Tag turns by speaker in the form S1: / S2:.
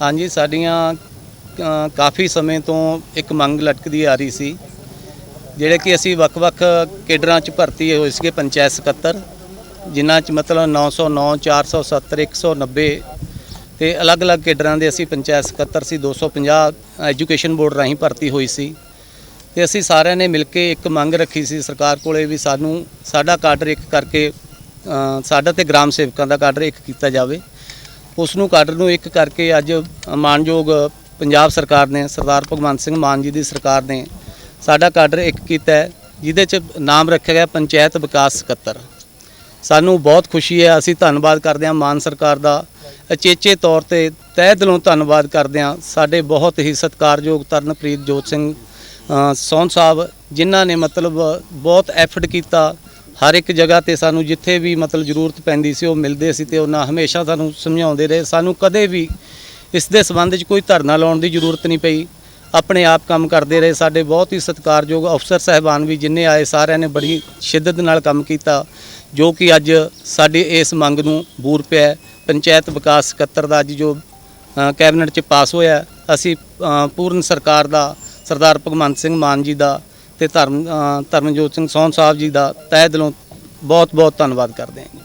S1: ਹਾਂਜੀ, ਸਾਡੀਆਂ ਕਾਫੀ ਸਮੇਂ ਤੋਂ ਇੱਕ ਮੰਗ ਲਟਕਦੀ ਆ ਰਹੀ ਸੀ, ਜਿਹੜੇ ਕਿ ਅਸੀਂ ਵੱਖ-ਵੱਖ ਕੇਡਰਾਂ 'ਚ ਭਰਤੀ ਹੋਏ ਸੀਗੇ ਪੰਚਾਇਤ ਸਕੱਤਰ, ਜਿਨ੍ਹਾਂ 'ਚ ਮਤਲਬ 909 470 190 ਤੇ ਅਲੱਗ-ਅਲੱਗ ਕੇਡਰਾਂ ਦੇ ਅਸੀਂ ਪੰਚਾਇਤ ਸਕੱਤਰ ਸੀ 250 ਐਜੂਕੇਸ਼ਨ ਬੋਰਡ ਰਾਹੀਂ ਭਰਤੀ ਹੋਈ ਸੀ। ਤੇ ਅਸੀਂ ਸਾਰਿਆਂ ਨੇ ਮਿਲ ਕੇ ਇੱਕ ਮੰਗ ਰੱਖੀ ਸੀ ਸਰਕਾਰ ਕੋਲੇ ਵੀ ਸਾਨੂੰ ਸਾਡਾ ਕਾਡਰ ਇੱਕ ਕਰਕੇ ਸਾਡਾ ਤੇ ਗ੍ਰਾਮ ਸੇਵਕਾਂ ਦਾ ਕਾਡਰ ਇੱਕ ਕੀਤਾ ਜਾਵੇ। ਉਸ ਨੂੰ ਕਾਡਰ ਨੂੰ ਇੱਕ ਕਰਕੇ ਅੱਜ ਮਾਨਯੋਗ ਪੰਜਾਬ ਸਰਕਾਰ ਨੇ ਸਰਦਾਰ ਭਗਵੰਤ ਸਿੰਘ ਮਾਨ ਜੀ ਦੀ ਸਰਕਾਰ ਨੇ ਸਾਡਾ ਕਾਡਰ ਇੱਕ ਕੀਤਾ ਜਿਹਦੇ ਚ ਨਾਮ ਰੱਖਿਆ ਗਿਆ ਪੰਚਾਇਤ ਵਿਕਾਸ ਸਕੱਤਰ। ਸਾਨੂੰ ਬਹੁਤ ਖੁਸ਼ੀ ਹੈ ਅਸੀਂ ਧੰਨਵਾਦ ਕਰਦੇ ਹਾਂ ਮਾਨ ਸਰਕਾਰ ਦਾ। ਅਚੇਚੇ ਤੌਰ ਤੇ ਤਹਿ ਦਿਲੋਂ ਧੰਨਵਾਦ ਕਰਦੇ ਹਾਂ ਸਾਡੇ ਬਹੁਤ ਹੀ ਸਤਿਕਾਰਯੋਗ ਤਰਨਪ੍ਰੀਤ ਜੋਤ ਸਿੰਘ ਅ, ਸਾਹਿਬ ਜਿਨ੍ਹਾਂ ਨੇ ਮਤਲਬ ਬਹੁਤ ਐਫਰਟ ਕੀਤਾ ਹਰ ਇੱਕ ਜਗ੍ਹਾ ਤੇ ਸਾਨੂੰ ਜਿੱਥੇ ਵੀ ਮਤਲਬ ਜ਼ਰੂਰਤ ਪੈਂਦੀ ਸੀ ਉਹ ਮਿਲਦੇ ਸੀ ਤੇ ਉਹਨਾਂ ਹਮੇਸ਼ਾ ਸਾਨੂੰ ਸਮਝਾਉਂਦੇ ਰਹੇ। ਸਾਨੂੰ ਕਦੇ ਵੀ ਇਸ ਦੇ ਸੰਬੰਧ 'ਚ ਕੋਈ ਧਰਨਾ ਲਾਉਣ ਦੀ ਜ਼ਰੂਰਤ ਨਹੀਂ ਪਈ। ਆਪਣੇ ਆਪ ਕੰਮ ਕਰਦੇ ਰਹੇ। ਸਾਡੇ ਬਹੁਤ ਹੀ ਸਤਿਕਾਰਯੋਗ ਅਫਸਰ ਸਹਿਬਾਨ ਵੀ ਜਿੰਨੇ ਆਏ, ਸਾਰਿਆਂ ਨੇ ਬੜੀ ਸ਼ਿੱਦਤ ਨਾਲ ਕੰਮ ਕੀਤਾ, ਜੋ ਕਿ ਅੱਜ ਸਾਡੀ ਇਸ ਮੰਗ ਨੂੰ ਬੂਰ ਪਿਆ ਪੰਚਾਇਤ ਵਿਕਾਸ ਸਕੱਤਰ ਦਾ ਅੱਜ ਜੋ ਕੈਬਨਿਟ 'ਚ ਪਾਸ ਹੋਇਆ ਅਸੀਂ ਪੂਰਨ ਸਰਕਾਰ ਦਾ ਸਰਦਾਰ ਭਗਵੰਤ ਸਿੰਘ ਮਾਨ ਜੀ ਦਾ ਤੇ ਧਰਮ ਧਰਮਜੋਤ ਸਿੰਘ ਸੋਹਣ ਸਾਹਿਬ ਜੀ ਦਾ ਤਹਿ ਦਿਲੋਂ ਬਹੁਤ ਬਹੁਤ ਧੰਨਵਾਦ ਕਰਦੇ ਹਾਂ